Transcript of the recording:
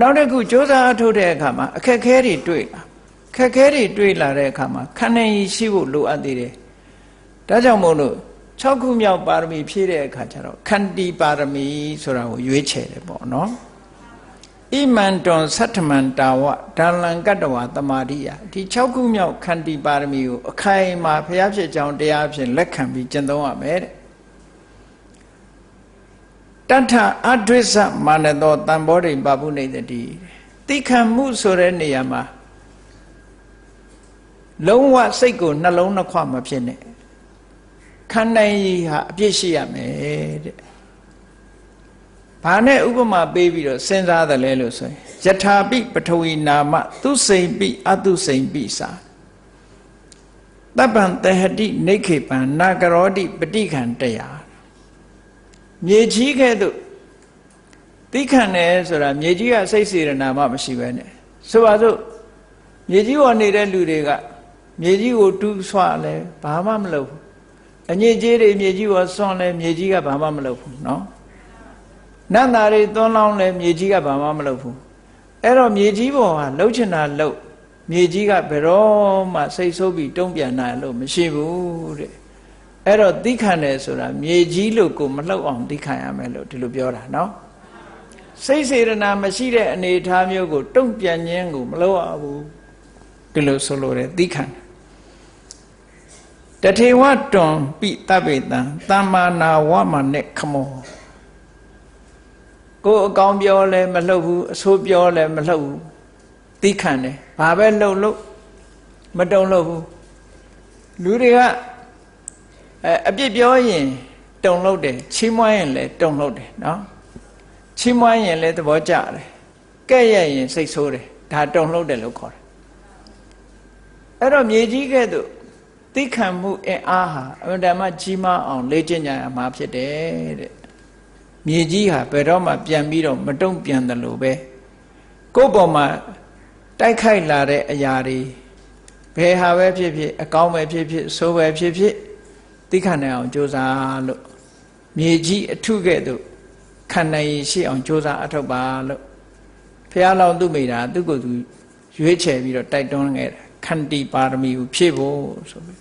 နောက်တစ်ခုစ조사အထုတ်တဲ့အခါမှာအခက်ခဲတွေတွေ့လာခက်ခဲတွေတွေ့လာတဲ့အခါမှာခန္ဓာရည်ရှိဖို့လိုအပ်သေးတယ်ဒါကြောင့်မို့လို့6ခုမြောက်ပါရမီဖြည့်တဲ့အခါကျတော့ခန္တီပါရမီဆိုတာကိုရွေးချယ်တယ်ပေါ့နော်ဣမန္တွန်သတ္ထမန္တာဝဒါလံကတ္တဝသမာဓိယဒီ6ခုမြောက်ခန္တီပါရမီကိုအခိုင်အမာဘုရားဖြစ်ကြောင်းတရားဖြင့်လက်ခံပြီးကျင့်သုံးရမယ်တဲ့ တထအဒွိစ္စမာနတောတံဘောဓိပပုနေတတိတိခံမှုဆိုတဲ့နေရာမှာလုံးဝစိတ်ကိုနှလုံးနှစ်ခွမဖြစ်နဲ့ခန္ဓာကြီးဟာအပြည့်ရှိရမယ်တဲ့ဘာနဲ့ဥပမာပေးပြီးတော့စဉ်းစားတယ်လဲလို့ဆိုရင်ယထာပိပထဝီနာမသူစိန်ပိအတုစိန်ပိစာတပ္ပံတဟတိနေခေပံနာကရောတိပဋိခံတရား မြေကြီးကဲ့သို့သိခံတယ်ဆိုတာမြေကြီးကစိတ်စေရနာမှမရှိပဲနဲ့ဆိုပါစို့မြေကြီးပေါ်နေတဲ့လူတွေကမြေကြီးကိုတူးဆွလဲဘာမှမလုပ်ဘူးအညစ်အကြေးတွေမြေကြီးပေါ်ဆွန့်လဲမြေကြီးကဘာမှမလုပ်ဘူးเนาะနတ်သားတွေသွန်းလောင်းလဲမြေကြီးကဘာမှမလုပ်ဘူးအဲ့တော့မြေကြီးပေါ်ဟာလှုပ်ချင်တာလှုပ်မြေကြီးကဘယ်တော့မှစိတ်ဆိုးပြီးတုံ့ပြန်နိုင်လို့မရှိဘူးတဲ့ အဲ့တော့သီးခံတယ်ဆိုတာမြေကြီးလို့ကိုမလှုပ်အောင်သီးခံရမယ်လို့ဒီလိုပြောတာနော်စိတ်စေတနာမရှိတဲ့အနေအထားမျိုးကိုတုံ့ပြန်ခြင်းကိုမလုပ်ရဘူးဒီလိုဆိုလိုတယ်သီးခံတထေဝတွန်ပိတပိတံတမ္မာနာဝမနဲ့ခမောကိုအကောင်းပြောလဲမလှုပ်ဘူးအဆိုးပြောလဲမလှုပ်ဘူးသီးခံတယ်ဘာပဲလှုပ်လို့မတုံ့လှုပ်ဘူးလူတွေက အဲအပြစ်ပြောရင်တုံလှုပ်တယ်ချီးမွမ်းရင်လည်းတုံလှုပ်တယ်နော်ချီးမွမ်းရင်လည်းသဘောကျတယ်ကဲ့ရဲ့ရင်စိတ်ဆိုးတယ်ဒါတုံလှုပ်တယ်လို့ခေါ်တယ်အဲ့တော့မြေကြီးကဲ့သို့သိခံမှုအင်အားဟာအမှန်တမ်းကြီးမားအောင်လေ့ကျင့်ကြရမှာဖြစ်တယ်တဲ့မြေကြီးဟာဘယ်တော့မှပြန်ပြီးတော့မတုံ့ပြန်တယ်လို့ပဲကိုယ့်ပေါ်မှာတိုက်ခိုက်လာတဲ့အရာတွေဘယ်ဟာပဲဖြစ်ဖြစ်အကောင်းပဲဖြစ်ဖြစ်ဆိုးပဲဖြစ်ဖြစ် သိခံနိုင်အောင်ကြိုးစားလို့မြေကြီးအထုကဲ့သို့ခံနိုင်ရှိအောင်ကြိုးစားအထောက်ပါလို့ဖះလောင်သူမိတာသူ့ကိုယ်သူရွေးချယ်ပြီးတော့တိုက်တွန်းခဲ့တယ်ခန္တီပါရမီကိုဖြည့်ဖို့ဆိုပြီး